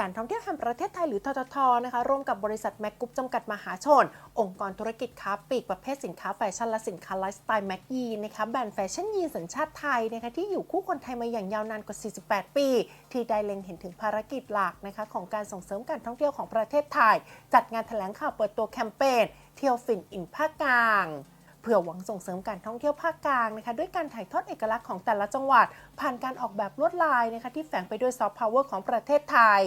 การท่องเที่ยวแห่งประเทศไทยหรือทททนะคะร่วมกับบริษัทแม็กกุ๊ปจำกัดมหาชน องค์กรธุรกิจค้าปลีกประเภทสินค้าแฟชั่นและสินค้าไลฟ์สไตล์แม็กยีนนะคะแบรนด์แฟชั่นยีนสัญชาติไทยนะคะที่อยู่คู่คนไทยมาอย่างยาวนานกว่า 48 ปี ที่ได้เล็งเห็นถึงภารกิจหลักนะคะของการส่งเสริมการท่องเที่ยวของประเทศไทย จัดงานแถลงข่าวเปิดตัวแคมเปญเที่ยวฟินอินภาคกลาง เพื่อหวังส่งเสริมการท่องเที่ยวภาคกลางนะคะด้วยการถ่ายทอดเอกลักษณ์ของแต่ละจังหวัด ผ่านการออกแบบลวดลายนะคะที่แฝงไปด้วยซอฟต์พาวเวอร์ของประเทศไทย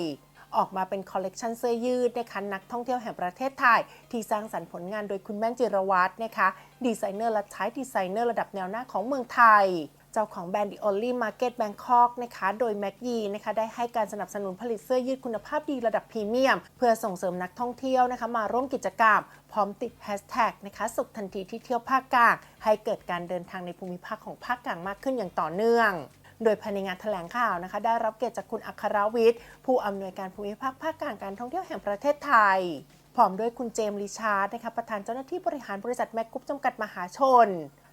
ออกมาเป็นคอลเลกชันเสื้อยืดนะคะนักท่องเที่ยวแห่งประเทศไทย ที่สร้างสรรค์ผลงานโดยคุณแม่จิรวัตรนะคะดีไซเนอร์และใช้ดีไซเนอร์ระดับแนวหน้าของเมืองไทย เจ้าของแบรนด์ The Only Market Bangkok นะคะ โดยแม็กยีนะคะได้ให้การสนับสนุนผลิตเสื้อยืดคุณภาพดีระดับพรีเมียม เพื่อส่งเสริมนักท่องเที่ยวนะคะ มาร่วมกิจกรรม พร้อมติดแฮชแท็กนะคะสุขทันทีที่เที่ยวภาคกลางให้เกิดการเดินทางในภูมิภาคของภาคกลางมากขึ้นอย่างต่อเนื่องโดยภายในงานแถลงข่าวนะคะ ได้รับเกียรติจากคุณอัครวิทย์ ผู้อำนวยการภูมิภาคภาคกลางการท่องเที่ยวแห่งประเทศไทย พร้อมด้วยคุณเจมส์ลิชาร์ดนะคะประธานเจ้าหน้าที่บริหารบริษัทแมกกรุ๊ปจำกัดมหาชน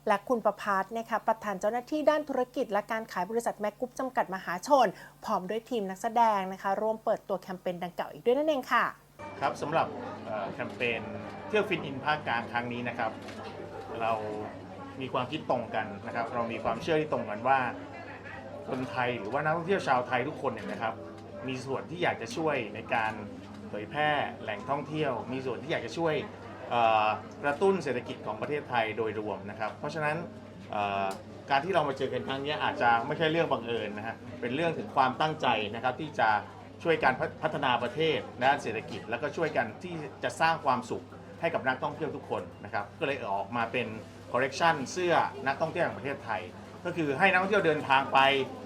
และคุณประพัฒน์นะคะประธานเจ้าหน้าที่ด้านธุรกิจ และการขายบริษัทแมกกุ๊ปจำกัดมหาชน พร้อมด้วยทีมนักแสดงนะคะร่วมเปิดตัวแคมเปญดังกล่าวอีกด้วยนั่นเองค่ะ ครับสำหรับเอ่อแคมเปญเที่ยวฟินอินภาคกลางครั้งนี้นะครับ เรามีความคิดตรงกันนะครับ เรามีความเชื่อที่ตรงกันว่า คนไทยหรือว่านักท่องเที่ยวชาวไทยทุกคนเนี่ยนะครับ มีส่วนที่อยากจะช่วยในการเผยแพร่แหล่งท่องเที่ยว มีส่วนที่อยากจะช่วย กระตุ้นเศรษฐกิจของประเทศไทยโดยรวมนะครับ เพราะฉะนั้นการที่เรามาเจอกันครั้งนี้อาจจะไม่ใช่เรื่องบังเอิญนะฮะเป็นเรื่องถึงความตั้งใจนะครับที่จะช่วยการพัฒนาประเทศด้านเศรษฐกิจ แล้วก็ช่วยกันที่จะสร้างความสุขให้กับนักท่องเที่ยวทุกคนนะครับก็เลยออกมาเป็นคอเลกชันเสื้อนักท่องเที่ยวแห่งประเทศไทย ก็คือให้นักท่องเที่ยวเดินทางไป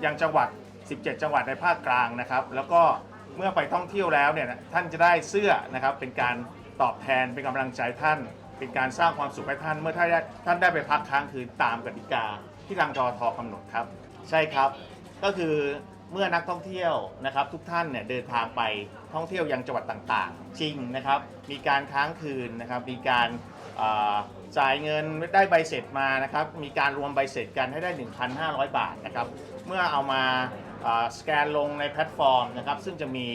ยังจังหวัด 17 จังหวัดในภาคกลางนะครับ แล้วก็เมื่อไปท่องเที่ยวแล้วเนี่ยท่านจะได้เสื้อนะครับเป็นการ ตอบแทนเป็นกำลังใจท่าน เป็นการสร้างความสุขให้ท่านเมื่อท่านได้ท่านได้ไปพักค้างคืนตามกติกาที่ทางจอทอกำหนดครับ ใช่ครับ ก็คือเมื่อนักท่องเที่ยวนะครับทุกท่านเนี่ยเดินทางไปท่องเที่ยวยังจังหวัดต่างๆ จริงนะครับ มีการค้างคืนนะครับ มีการอ่าจ่ายเงินได้ใบเสร็จมานะครับ มีการรวมใบเสร็จกันให้ได้ 1,500 บาทนะครับ เมื่อเอามาอ่าสแกนลงในแพลตฟอร์มนะครับ ซึ่งจะมี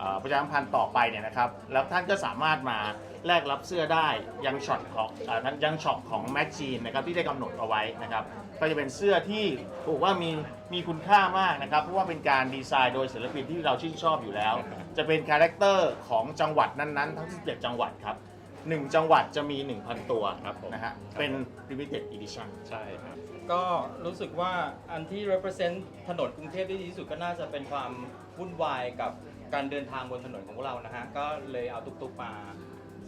อ่าประชาสัมพันธ์ต่อไปเนี่ยนะครับ แล้วท่านก็สามารถมาแลกรับเสื้อได้ยังช็อตของอ่ายังช็อปของแมชชีนนะครับที่ได้กำหนดเอาไว้นะครับ ก็จะเป็นเสื้อที่บอกว่ามีมีคุณค่ามากนะครับ เพราะว่าเป็นการดีไซน์โดยศิลปินที่เราชื่นชอบอยู่แล้ว จะเป็นคาแรคเตอร์ของจังหวัดนั้นๆ ทั้ง 17 จังหวัดครับ 1 จังหวัดจะมี 1,000 ตัวครับผม นะฮะเป็น limited edition ใช่ครับ ก็รู้สึกว่าอันที่ represent ถนนกรุงเทพได้ดีที่สุดก็น่าจะเป็นความวุ่นวายกับ การเดินทางบนถนนของพวกเรานะฮะ ก็เลยเอาตุกๆมา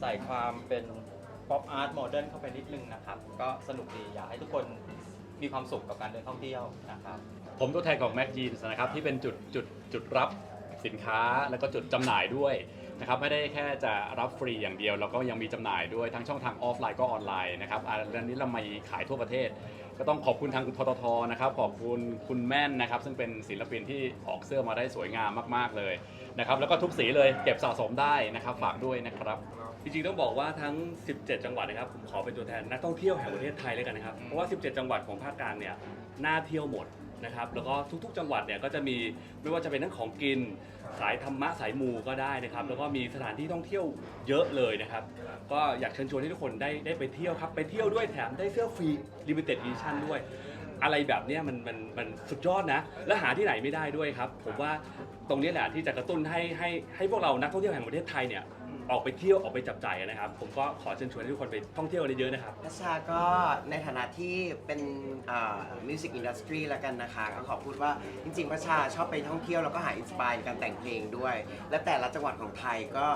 ใส่ความเป็น pop art modern เข้าไปนิดนึงนะครับ ก็สนุกดีอยากให้ทุกคนมีความสุขกับการเดินท่องเที่ยวนะครับ ผมตัวแทนของ Mac Jeans นะครับที่เป็นจุดจุดจุดรับสินค้าแล้วก็จุดจำหน่ายด้วย นะครับไม่ได้แค่จะรับฟรีอย่างเดียวเราก็ยังมีจำหน่ายด้วยทั้งช่องทางออฟไลน์ก็ออนไลน์นะครับอันนี้เรามาขายทั่วประเทศ ก็ต้องขอบคุณทางทททนะครับขอบคุณคุณแม่นนะครับซึ่งเป็นศิลปินที่ออกเสื้อมาได้สวยงามมาก ๆเลยนะครับแล้วก็ทุกสีเลยเก็บสะสมได้นะครับฝากด้วยนะครับจริงๆต้องบอกว่าทั้ง 17 จังหวัดนะครับผมขอเป็นตัวแทนนักท่องเที่ยวแห่งประเทศไทยเลยกันนะครับเพราะว่า 17 จังหวัดของภาคกลางเนี่ยน่าเที่ยวหมด นะครับแล้วก็ทุกๆ จังหวัดเนี่ยก็จะมีไม่ว่าจะเป็นทั้งของกินสายธรรมะสายมูก็ได้นะครับแล้วก็มีสถานที่ท่องเที่ยวเยอะเลยนะครับก็อยากเชิญชวนให้ทุกคนได้ได้ไปเที่ยวครับไปเที่ยวด้วยแถมได้เสื้อฟรี limited edition ด้วย อะไรแบบเนี้ยมันมันมันสุดยอดนะ และหาที่ไหนไม่ได้ด้วยครับผมว่าตรงนี้แหละที่จะกระตุ้นให้ให้ให้พวกเรานักท่องเที่ยวแห่งประเทศไทยเนี่ย ออกไปเที่ยวออกไปจับจ่ายกันนะครับ ผมก็ขอเชิญชวนให้ทุกคนไปท่องเที่ยวกันเยอะๆนะครับพัชชาก็ในฐานะที่เป็นมิวสิกอินดัสทรีแล้วกันนะคะ ก็ขอพูดว่าจริงๆพัชชาชอบไปท่องเที่ยวแล้วก็หาอินสปายในการแต่งเพลงด้วย และแต่ละจังหวัดของไทยก็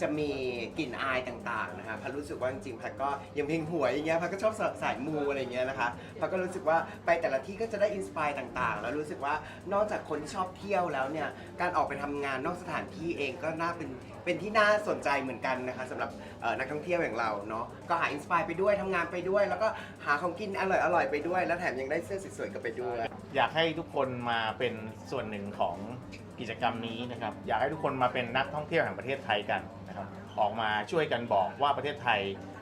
จะมีกลิ่นอายต่างๆนะคะพัดรู้สึกว่าจริงๆพัดก็ยังเพลงหวยอย่างเงี้ยพัดก็ชอบสายมูอะไรเงี้ยนะคะพัดก็รู้สึกว่าไปแต่ละที่ก็จะได้อินสปายต่างๆ แล้วรู้สึกว่านอกจากคนที่ชอบเที่ยวแล้วเนี่ยการออกไปทำงานนอกสถานที่เองก็น่าเป็นเป็นที่น่าสนใจเหมือนกันนะคะสำหรับเอ่อนักท่องเที่ยวอย่างเราเนาะก็หาอินสปายไปด้วยทำงานไปด้วย แล้วก็หาของกินอร่อยๆไปด้วย แล้วแถมยังได้เสื้อสวยๆกลับไปด้วย อยากให้ทุกคนมาเป็นส่วนหนึ่งของ กิจกรรมนี้นะครับ อยากให้ทุกคนมาเป็นนักท่องเที่ยวแห่งประเทศไทยกันนะครับ ออกมาช่วยกันบอกว่าประเทศไทย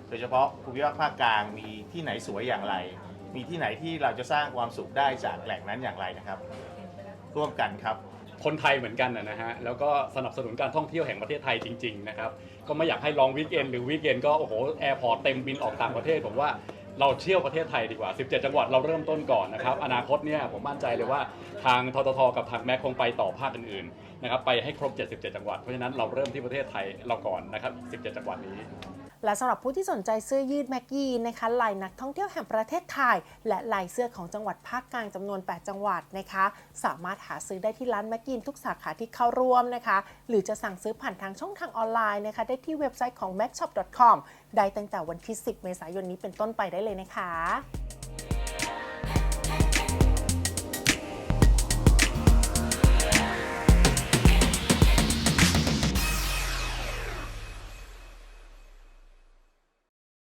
โดยเฉพาะภูมิภาคภาคกลางมีที่ไหนสวยอย่างไร มีที่ไหนที่เราจะสร้างความสุขได้จากแหล่งนั้นอย่างไรนะครับ ร่วมกันครับ คนไทยเหมือนกันนะนะฮะ แล้วก็สนับสนุนการท่องเที่ยวแห่งประเทศไทยจริง ๆ นะครับ ก็ไม่อยากให้ลองวีคเอนหรือวีคเอนก็โอ้โหแอร์พอร์ตเต็มบินออกต่างประเทศผมว่า เราเที่ยวประเทศไทยดีกว่า 17 จังหวัดเราเริ่มต้นก่อนนะครับ อนาคตเนี่ยผมมั่นใจเลยว่าทางทททกับทางแม็กคงไปต่อภาคอื่นๆนะครับไปให้ครบ 77 จังหวัด เพราะฉะนั้นเราเริ่มที่ประเทศไทยเราก่อนนะครับ 17 จังหวัดนี้ และสำหรับผู้ที่สนใจเสื้อยืดแม็กยีนนะคะลายนักท่องเที่ยวแห่งประเทศไทย และลายเสื้อของจังหวัดภาคกลางจำนวน 8 จังหวัดนะคะ สามารถหาซื้อได้ที่ร้านแม็กยีนทุกสาขาที่เข้าร่วมนะคะ หรือจะสั่งซื้อผ่านทางช่องทางออนไลน์นะคะ ได้ที่เว็บไซต์ของ m a c s h o p c o m ได้ตั้งแต่วันที่ 10 เมษายนนี้เป็นต้นไปได้เลยนะคะ